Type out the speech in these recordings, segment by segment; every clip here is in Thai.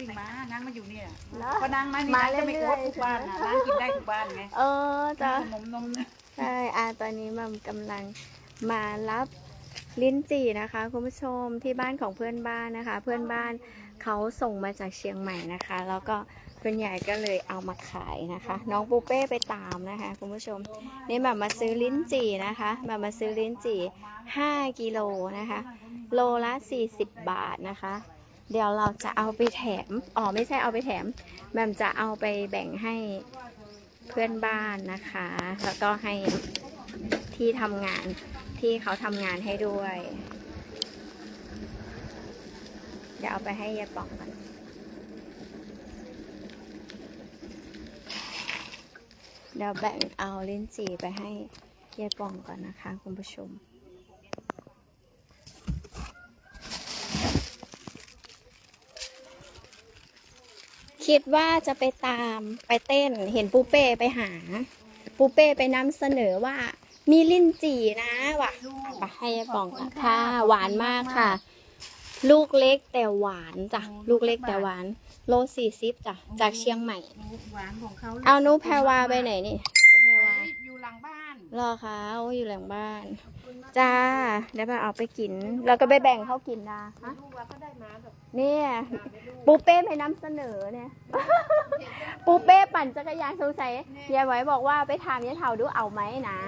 วิ่งมานั่งมาอยู่เนี่ยเหรอ พอนั่งมานี่มานั่งจะไม่เรื่คอรยบๆทุกบ้านนะนั่งกินได้ทุกบ้านไงเออจ้ะขนมนมนะใช่อ่าตอนนี้มัมกำลังมารับลิ้นจี่นะคะ คุณผู้ชมที่บ้านของเพื่อนบ้านนะคะ เพื่อนบ้านเขาส่งมาจากเชียงใหม่นะคะ แล้วก็คุณยายก็เลยเอามาขายนะคะ น้องปูเป้ไปตามนะคะคุณผู้ชม นี่แบบมาซื้อลิ้นจี่นะคะแบบมาซื้อลิ้นจี่5กิโลนะคะ โลละ 40 บาทนะคะ เดี๋ยวเราจะเอาไปแถม อ๋อไม่ใช่เอาไปแถมแหม่มจะเอาไปแบ่งให้เพื่อนบ้านนะคะ แล้วก็ให้ที่ทำงานที่เขาทำงานให้ด้วย เดี๋ยวเอาไปให้ยายป่องกันเดี๋ยวแบ่งเอาลิ้นจี่ไปให้ยายป่องก่อนนะคะ คุณผู้ชม คิดว่าจะไปตามไปเต้น เห็นปูเป้ไปหา ปูเป้ไปนำเสนอว่า มีลิ้นจี่นะว่ะไปให้ยายป่องก่อนค่ะ หวานมากค่ะ ลูกเล็กแต่หวานจ้ะลูกเล็กแต่หวาน โลสี่สิบจ้ะจากเชียงใหม่ หวานของเขาเอานุแพรวาไปไหนนี่ รอค่ะโอ้ยอยู่หลังบ้าน จ้าเดี๋ยวมาเอาไปกินแล้วก็ไปแบ่งเขากินนะฮะลูกว่าก็ได้มาแบบเนี่ยปูเป้ไปนำเสนอเนี่ยปูเป้ปั่นจักรยานสงสัยยายไหวบอกว่าไปถามยายเถาดูเอาไหมนะ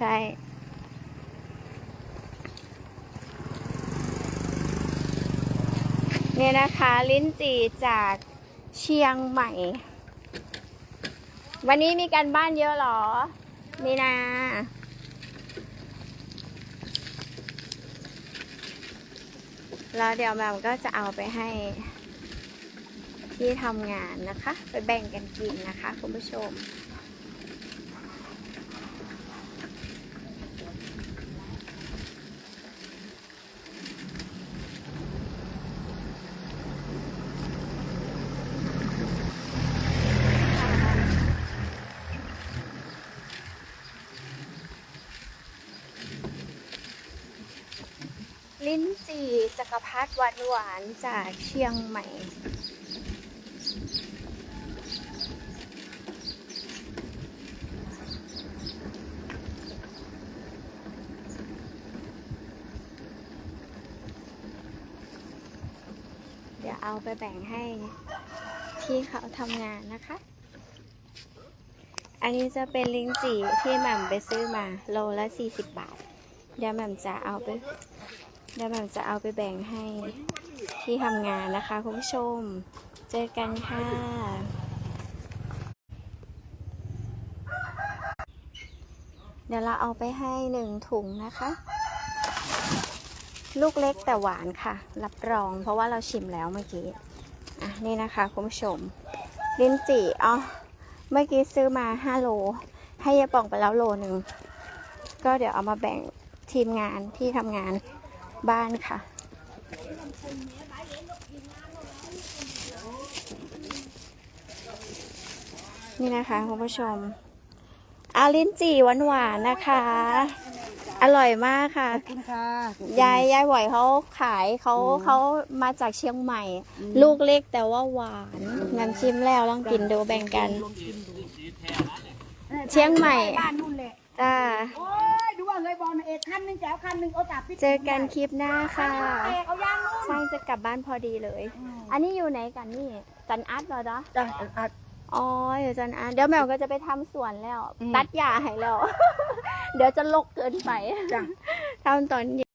ใช่เนี่ยนะคะ ลิ้นจี่จากเชียงใหม่ วันนี้มีการบ้านเยอะเหรอ นี่นะแล้วเดี๋ยวแมมก็จะเอาไปให้ที่ทำงานนะคะ ไปแบ่งกันกินนะคะ คุณผู้ชม ลิ้นจี่จักรพรรดิหวานหวานจากเชียงใหม่ เดี๋ยวเอาไปแบ่งให้ที่เขาทำงานนะคะ อันนี้จะเป็นลิ้นจี่ที่แหม่มไปซื้อมาโลละ 40 บาท เดี๋ยวแหม่มจะเอาไป เดี๋ยวแหม่มจะเอาไปแบ่งให้ที่ทำงานนะคะคุณผู้ชม เจอกันค่ะเดี๋ยวเราเอาไปให้หนึ่งถุงนะคะ ลูกเล็กแต่หวานค่ะ รับรองเพราะว่าเราชิมแล้วเมื่อกี้ อะ นี่นะคะคุณผู้ชม ลิ้นจี่อ๋อเมื่อกี้ซื้อมา5โล ให้ยายป่องไปแล้วโลหนึ่ง ก็เดี๋ยวเอามาแบ่งทีมงานที่ทำงาน บ้านค่ะ นี่นะคะคุณผู้ชมอาลิ้นจี่หวานๆนะคะ อร่อยมากค่ะ คุณค่ะยายยายไหวเขาขายเขาเขามาจากเชียงใหม่ ลูกเล็กแต่ว่าหวานน้ำชิมแล้วลองกินดูแบ่งกัน เชียงใหม่บ้านนู่นแหละจ้าโอ้ยดูว่า เลยบอลเอ็ดคันหนึงแจ๋วคันหนึงเอาจับพี่เจอกันคลิปหน้าค่ะ เอกเอายางนู่นช่างจะกลับบ้านพอดีเลยอันนี้อยู่ไหนกันนี่ จันอัดเหรอจ๊ะจ้ะอัด อ๋ออยู่จันอัดเดี๋ยวแมวก็จะไปทำสวนแล้ว อืม ตัดหญ้าให้แล้ว เดี๋ยวจะลกเกินไปจ้ะ ทำตอนเย็น